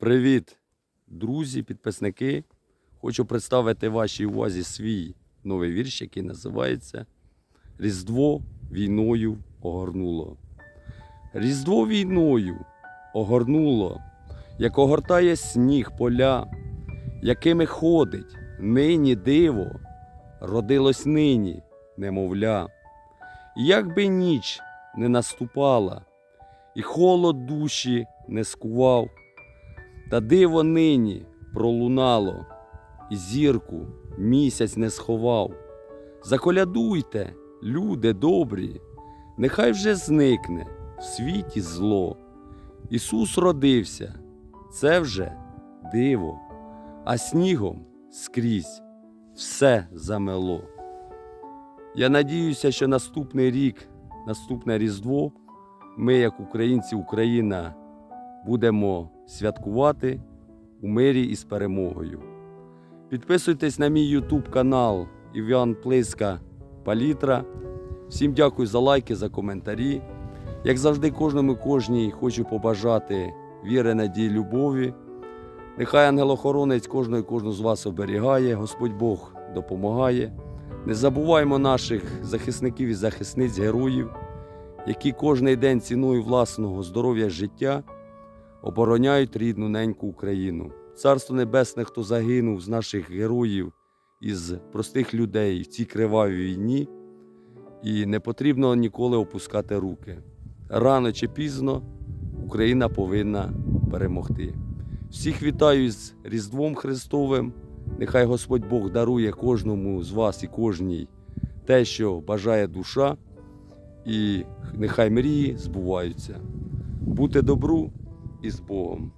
Привіт, друзі, підписники. Хочу представити вашій увазі свій новий вірш, який називається Різдво війною огорнуло. Різдво війною огорнуло, як огортає сніг поля, якими ходить нині диво, родилось нині немовля. І як би ніч не наступала, і холод душі не скував, та диво нині пролунало, і зірку місяць не сховав. Заколядуйте, люди добрі, нехай вже зникне в світі зло. Ісус родився, це вже диво, а снігом скрізь все замело. Я надіюся, що наступний рік, наступне Різдво, ми, як українці, Україна, будемо святкувати у мирі і з перемогою. Підписуйтесь на мій YouTube канал Іван Плиска Палітра. Всім дякую за лайки, за коментарі. Як завжди, кожному кожній хочу побажати віри, надії, любові. Нехай ангел-охоронець кожного і кожну з вас оберігає, Господь Бог допомагає. Не забуваймо наших захисників і захисниць, героїв, які кожний день ціною власного здоров'я життя обороняють рідну неньку Україну. Царство Небесне, хто загинув з наших героїв, із простих людей в цій кривавій війні, і не потрібно ніколи опускати руки. Рано чи пізно Україна повинна перемогти. Всіх вітаю з Різдвом Христовим. Нехай Господь Бог дарує кожному з вас і кожній те, що бажає душа, і нехай мрії збуваються. Бути добру і з Богом.